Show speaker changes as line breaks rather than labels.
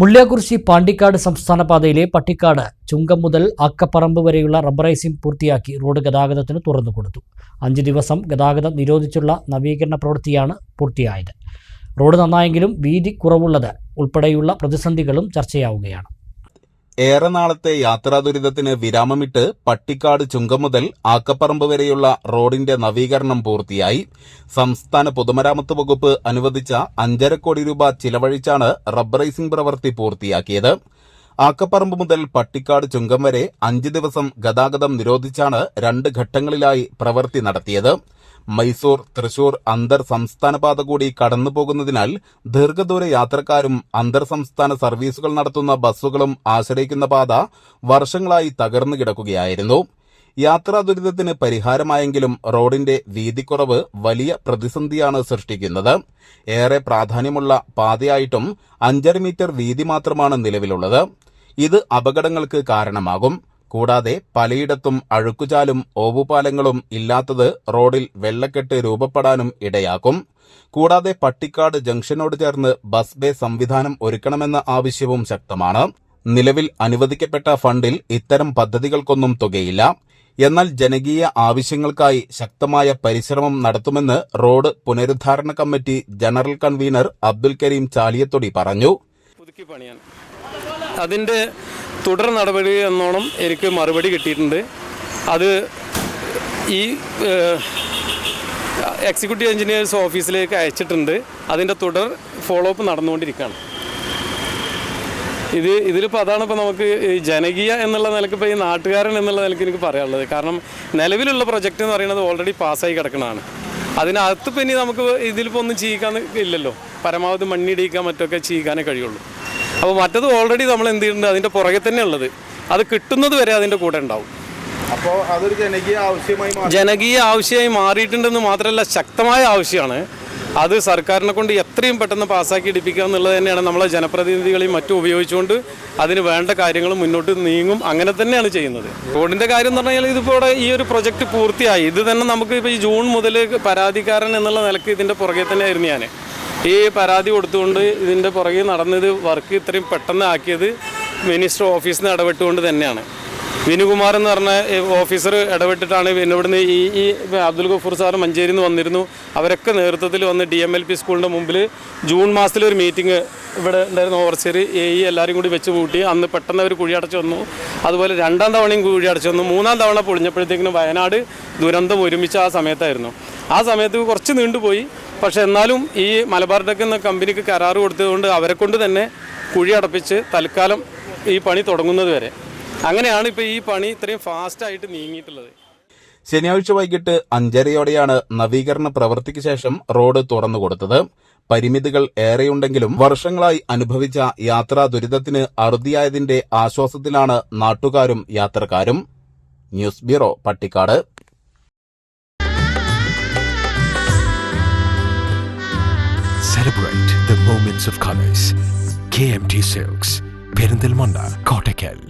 മുള്ളിയാകുറിശി പാണ്ടിക്കാട് സംസ്ഥാന പാതയിലെ പട്ടിക്കാട് ചുങ്കം മുതൽ അക്കപ്പറമ്പ് വരെയുള്ള റബ്ബറൈസിംഗ് പൂർത്തിയാക്കി റോഡ് ഗതാഗതത്തിന് തുറന്നു കൊടുത്തു. അഞ്ച് ദിവസം ഗതാഗതം നിരോധിച്ചുള്ള നവീകരണ പ്രവൃത്തിയാണ് പൂർത്തിയായത്. റോഡ് നന്നായെങ്കിലും വീതി കുറവുള്ളത് ഉൾപ്പെടെയുള്ള പ്രതിസന്ധികളും ചർച്ചയാവുകയാണ്.
ഏറെ നാളത്തെ യാത്രാ ദുരിതത്തിന് വിരാമമിട്ട് പട്ടിക്കാട് ചുങ്കം മുതൽ ആക്കപ്പറമ്പ് വരെയുള്ള റോഡിന്റെ നവീകരണം പൂർത്തിയായി. സംസ്ഥാന പൊതുമരാമത്ത് വകുപ്പ് അനുവദിച്ച അഞ്ചര കോടി രൂപ ചിലവഴിച്ചാണ് റബ്ബറൈസിംഗ് പ്രവൃത്തി പൂർത്തിയാക്കിയത്. ആക്കപ്പറമ്പ് മുതൽ പട്ടിക്കാട് ചുങ്കം വരെ അഞ്ച് ദിവസം ഗതാഗതം നിരോധിച്ചാണ് രണ്ട് ഘട്ടങ്ങളിലായി പ്രവൃത്തി നടത്തിയത്. മൈസൂർ തൃശൂർ അന്തർ സംസ്ഥാന പാത കൂടി കടന്നുപോകുന്നതിനാൽ ദീർഘദൂര യാത്രക്കാരും അന്തർ സംസ്ഥാന സർവീസുകൾ നടത്തുന്ന ബസ്സുകളും ആശ്രയിക്കുന്ന പാത വർഷങ്ങളായി തകർന്നു കിടക്കുകയായിരുന്നു. യാത്രാ ദുരിതത്തിന് പരിഹാരമായെങ്കിലും റോഡിന്റെ വീതിക്കുറവ് വലിയ പ്രതിസന്ധിയാണ് സൃഷ്ടിക്കുന്നത്. ഏറെ പ്രാധാന്യമുള്ള പാതയായിട്ടും അഞ്ചര മീറ്റർ വീതി മാത്രമാണ് നിലവിലുള്ളത്. ഇത് അപകടങ്ങൾക്ക് കാരണമാകും. കൂടാതെ പലയിടത്തും അഴുക്കുചാലും ഓവുപാലങ്ങളും ഇല്ലാത്തത് റോഡിൽ വെള്ളക്കെട്ട് രൂപപ്പെടാനും ഇടയാക്കും. കൂടാതെ പട്ടിക്കാട് ജംഗ്ഷനോട് ചേർന്ന് ബസ് ബേ സംവിധാനം ഒരുക്കണമെന്ന ആവശ്യവും ശക്തമാണ്. നിലവിൽ അനുവദിക്കപ്പെട്ട ഫണ്ടിൽ ഇത്തരം പദ്ധതികൾക്കൊന്നും തുകയില്ല. എന്നാൽ ജനകീയ ആവശ്യങ്ങൾക്കായി ശക്തമായ പരിശ്രമം നടത്തുമെന്ന് റോഡ് പുനരുദ്ധാരണ committee general convener Abdul Karim Chaliyathodi പറഞ്ഞു.
അതിന്റെ തുടർ നടപടി എന്നോണം എനിക്ക് മറുപടി കിട്ടിയിട്ടുണ്ട്. അത് ഈ എക്സിക്യൂട്ടീവ് എഞ്ചിനീയേഴ്സ് ഓഫീസിലേക്ക് അയച്ചിട്ടുണ്ട്. അതിന്റെ തുടർ ഫോളോ അപ്പ് നടന്നുകൊണ്ടിരിക്കുകയാണ്. ഇത് ഇതിലിപ്പോൾ അതാണ് ഇപ്പോൾ നമുക്ക് ജനകീയ എന്നുള്ള നിലയ്ക്ക് ഇപ്പോൾ ഈ നാട്ടുകാരൻ എന്നുള്ള നിലയ്ക്ക് എനിക്ക് പറയാനുള്ളത്. കാരണം നിലവിലുള്ള പ്രൊജക്റ്റ് എന്ന് പറയുന്നത് ഓൾറെഡി പാസ്സായി കിടക്കുന്നതാണ്. അതിനകത്ത് ഇനി നമുക്ക് ഇതിലിപ്പോൾ ഒന്നും ചെയ്യിക്കാൻ ഇല്ലല്ലോ. പരമാവധി മണ്ണിടിയിക്കാൻ മറ്റൊക്കെ ചെയ്യിക്കാനേ കഴിയുള്ളൂ. അപ്പോൾ മറ്റത് ഓൾറെഡി നമ്മൾ എന്ത് ചെയ്യുന്നുണ്ട്? അതിന്റെ പുറകെ തന്നെ ഉള്ളത്. അത് കിട്ടുന്നത് വരെ അതിന്റെ കൂടെ ഉണ്ടാവും.
അപ്പോൾ അതൊരു ജനകീയ ആവശ്യമായി
ജനകീയ ആവശ്യമായി മാറിയിട്ടുണ്ടെന്ന് മാത്രമല്ല ശക്തമായ ആവശ്യമാണ്. അത് സർക്കാരിനെ കൊണ്ട് എത്രയും പെട്ടെന്ന് പാസ്സാക്കി എടുപ്പിക്കുക എന്നുള്ളത് തന്നെയാണ് നമ്മളെ ജനപ്രതിനിധികളെയും മറ്റും ഉപയോഗിച്ചുകൊണ്ട് അതിന് വേണ്ട കാര്യങ്ങൾ മുന്നോട്ട് നീങ്ങും. അങ്ങനെ തന്നെയാണ് ചെയ്യുന്നത്. റോഡിന്റെ കാര്യം എന്ന് പറഞ്ഞാൽ ഇതിപ്പോൾ ഇവിടെ ഈ ഒരു പ്രൊജക്റ്റ് പൂർത്തിയായി. ഇത് തന്നെ നമുക്ക് ഇപ്പോൾ ഈ ജൂൺ മുതൽ പരാതിക്കാരൻ എന്നുള്ള നിലയ്ക്ക് ഇതിന്റെ പുറകെ തന്നെയായിരുന്നു ഞാൻ ഈ പരാതി കൊടുത്തുകൊണ്ട് ഇതിന്റെ പുറകെ നടന്നത് വർക്ക് ഇത്രയും പെട്ടെന്ന് ആക്കിയത് മിനിസ്റ്റർ ഓഫീസിൽ നിന്ന് ഇടപെട്ടുകൊണ്ട് തന്നെയാണ്. വിനുകുമാർ എന്ന് പറഞ്ഞ ഓഫീസർ ഇടപെട്ടിട്ടാണ് ഇവിടുന്ന് ഈ ഈ അബ്ദുൽ ഗഫൂർ സാർ മഞ്ചേരിന്ന് വന്നിരുന്നു. അവരൊക്കെ നേതൃത്വത്തിൽ വന്ന് ഡി എം എൽ പി സ്കൂളിന്റെ മുമ്പിൽ ജൂൺ മാസത്തിൽ ഒരു മീറ്റിംഗ് ഇവിടെ ഉണ്ടായിരുന്ന എ ഇ എല്ലാവരും കൂടി വെച്ച് കൂട്ടി അന്ന് പെട്ടെന്ന് അവർ കുഴിയടച്ച് വന്നു. അതുപോലെ രണ്ടാം തവണയും കുഴിയടച്ച് വന്നു. മൂന്നാം തവണ പൊളിഞ്ഞപ്പോഴത്തേക്കിനും വയനാട് ദുരന്തം ഒരുമിച്ച് ആ സമയത്തായിരുന്നു. ആ സമയത്ത് കുറച്ച് നീണ്ടുപോയി. പക്ഷേ എന്നാലും ഈ മലബാർ ടെക് എന്ന കമ്പനിക്ക് കരാർ കൊടുത്തതുകൊണ്ട് അവരെ കൊണ്ട് തന്നെ കുഴി അടപ്പിച്ച് തൽക്കാലം ഈ പണി തുടങ്ങുന്നത് വരെ. അങ്ങനെയാണ് ഇപ്പോൾ ഈ പണി ഇത്രയും ഫാസ്റ്റായിട്ട് നീങ്ങിയിട്ടുള്ളത്.
ശനിയാഴ്ച വൈകിട്ട് അഞ്ചരയോടെയാണ് നവീകരണ പ്രവൃത്തിക്ക് ശേഷം റോഡ് തുറന്നു കൊടുത്തത്. പരിമിതികൾ ഏറെയുണ്ടെങ്കിലും വർഷങ്ങളായി അനുഭവിച്ച യാത്രാ ദുരിതത്തിന് അറുതിയായതിന്റെ ആശ്വാസത്തിലാണ് നാട്ടുകാരും യാത്രക്കാരും. News bureau Pattikkad.
Celebrate the moments of colors. KMT Silks, Perindalmanda, Kottakkal.